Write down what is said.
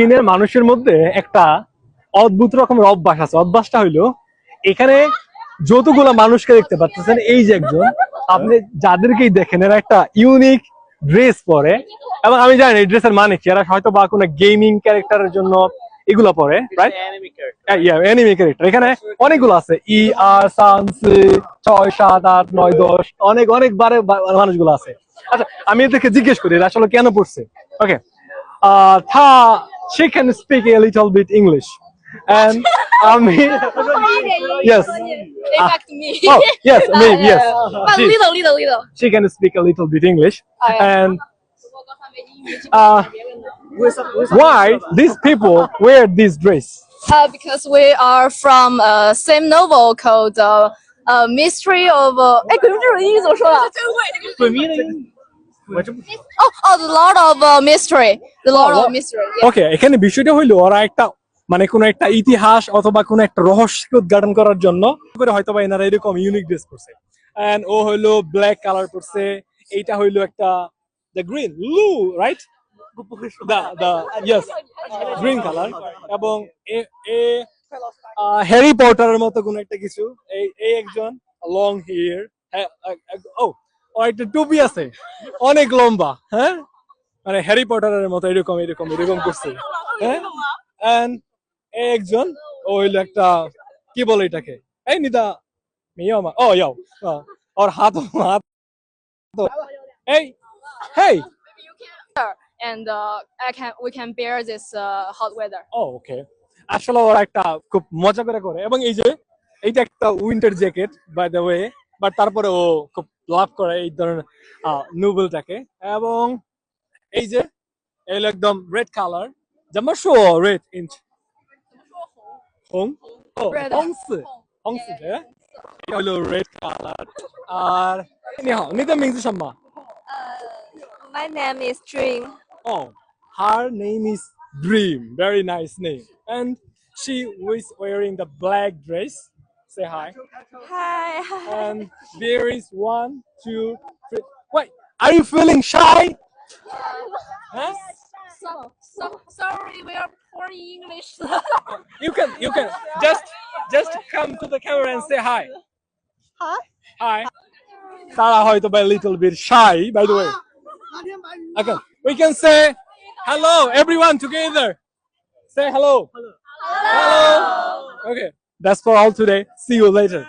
চীনের মানুষের মধ্যে একটা অদ্ভুত রকমের অভ্যাস আছে। অভ্যাসটা হইল এখানে যতগুলা মানুষকে দেখতে পাচ্ছেন এই যে একজন আপনি যাদেরকেই দেখেন এরা একটা ইউনিক ড্রেস পরে এবং আমি জানি এই ড্রেসের মানে কি এরা হয়তো বা কোনো গেমিং ক্যারেক্টারের জন্য এগুলো পরে রাইট এনিমি ক্যারেক্টার এখানে অনেকগুলো আছে ই আর সানস ছয় সাত আট নয় দশ অনেক অনেক বারে মানুষগুলো আছে। আচ্ছা আমি এদেরকে জিজ্ঞেস করি এরা আসলে কেন পড়ছে? ওকে আহ থা she can speak a little bit English and আমি yes back to me. oh yes me yes But she, little, little, little. she can speak a little bit English Oh, yeah. and uh, why these people wear this dress Uh, because we are from uh, same novel called uh, uh, Mystery of. Uh, 哎，鬼灭之刃英语怎么说的 ？Oh, oh, the Lord of uh, Mystery. The Lord Oh, of? Mystery. Yeah. ওকে এখানে বিষয়টা হইল ওরা একটা মানে কোন একটা ইতিহাস অথবা কোন একটা রহস্যকে উদ্ঘাটন করার জন্য করে হয়তো বা এনারা এরকম ইউনিক ড্রেস করছে এন্ড ও হইল ব্ল্যাক কালার পরছে এইটা হইল একটা দ্য গ্রিন লু right the the yes green colour এবং এ এ হ্যারি পটারের মতো কোন একটা কিছু এই এই একজন লং হিয়ার ও ও একটা টুপি আছে। অনেক লম্বা হ্যাঁ? মানে হ্যারি পটারের মতো এরকম এরকম এরকম করছে হ্যাঁ? একজন ও হইল একটা কি বলে এটাকে? এই নিদা মেয়ে আমার ও ইয়াও ওর হাত হাত এই হেই! And uh, I can we can bear this uh, hot weather. ও ওকে। আসলে ওরা একটা খুব মজা করে করে। এবং এই যে এইটা একটা winter jacket by the way but তারপরে ও খুব লাভ করে এই ধরনের নুবেলটাকে এবং এই যে এগুলো একদম রেড কালার যেমন শো রেড ইঞ্চ হং হংসে হংসে হলো রেড কালার আর নিহা নিতে মিংসি শম্মা My name is Dream. Oh, her name is Dream. Very nice name. And she was wearing the black dress Say hi. Hi. And there is one, two, three. Wait, are you feeling shy? Huh? So, so sorry, we are poor English. You can, you can just, just come to the camera and say hi. Hi. Hi. Sarah হয়তো by a little bit shy, by the way. Okay, we can say hello, everyone together. Say hello. Hello. Okay, that's for all today. See you later.